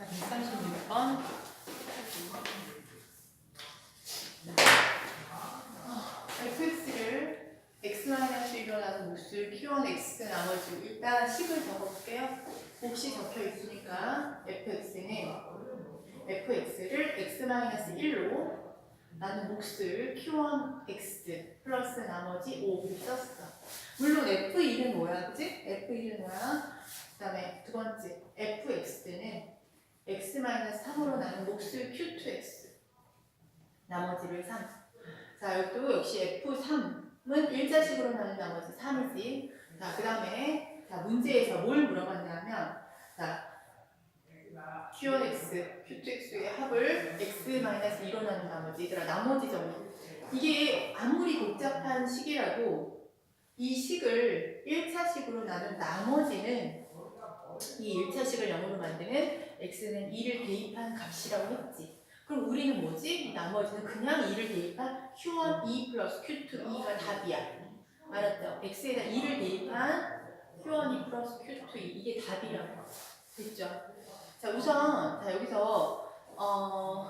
136번. fx를 x-1로 나눈 몫을 q1x 나머지 일단 식을 적어볼게요. 몫이 적혀 있으니까 fx는 fx를 x-1로 나는 몫을 q1x 플러스 나머지 5를 썼어. 물론 f1은 뭐야, 그지? f1은 뭐야? 그 다음에 두 번째 fx는 x-3으로 나는 몫을 q2x 나머지를 3. 자, 여기도 역시 f3은 일자식으로 나는 나머지 3이지. 자, 그 다음에 자 문제에서 뭘 물어봤냐면 자 q1x, q2x의 합을 x-2로 나눈 나머지 얘들아 나머지 정리 이게 아무리 복잡한 식이라도 이 식을 1차식으로 나눈 나머지는 이 1차식을 0으로 만드는 x는 2를 대입한 값이라고 했지 그럼 우리는 뭐지? 이 나머지는 그냥 2를 대입한 q1, 2 플러스 q2, 2가 답이야 알았죠? x에다 2를 대입한 q1, 2 플러스 q2, 2 이게 답이라고 됐죠? 자 우선 자 여기서 어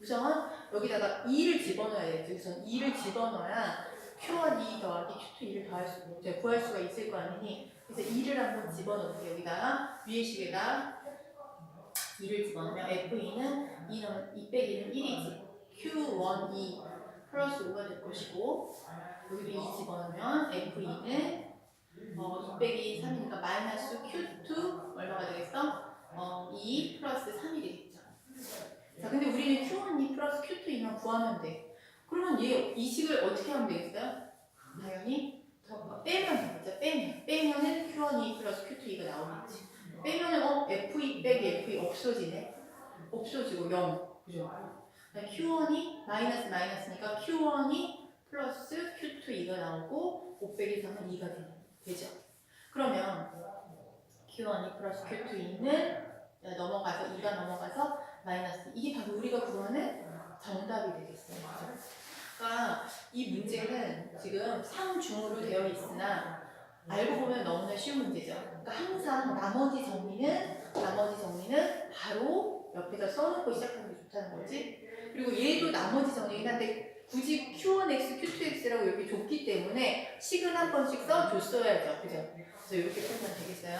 우선 여기다가 2를 집어넣어야 되지 우선 2를 집어넣어야 Q와 2 더하기 Q2 2를 더할 수 이제 구할 수가 있을 거 아니니 그래서 2를 한번 집어넣을게요 여기다가 위에 식에다 2를 집어넣으면 F2는 2는 2 빼기는 1이지 Q1 2 플러스 5가 될 것이고 여기도 2 집어넣으면 F2는 어, 2 빼기 3이니까 마이너스 Q2 얼마가 되겠어? 어, 2 플러스 3이 되겠죠. 자, 근데 우리는 Q1, 2 플러스 Q2이만 구하면 돼. 그러면 얘, 이 식을 어떻게 하면 되겠어요? 당연히 더 빼면 되겠죠. 빼면. 빼면은 Q1, 2 플러스 Q2가 나오겠지. 빼면은 어, F2 빼기 F2 없어지네. 없어지고 0. 그죠? 그러니까 Q1이 마이너스 마이너스니까 Q1이 플러스 Q2, 2가 나오고 5 빼기 3은 2가 되, 되죠. 그러면 Q1이 플러스 Q2는 넘어가서 2가 넘어가서 마이너스 이게 바로 우리가 구하는 정답이 되겠어요. 그러니까 이 문제는 지금 상중으로 되어 있으나 알고 보면 너무나 쉬운 문제죠. 그러니까 항상 나머지 정리는 나머지 정리는 바로 옆에다 써놓고 시작하는 게 좋다는 거지. 그리고 얘도 나머지 정리긴 한데 굳이 Q1x, Q2x라고 여기 줬기 때문에 식은 한 번씩 써줬어야죠. 그죠? 그래서 이렇게 풀면 되겠어요.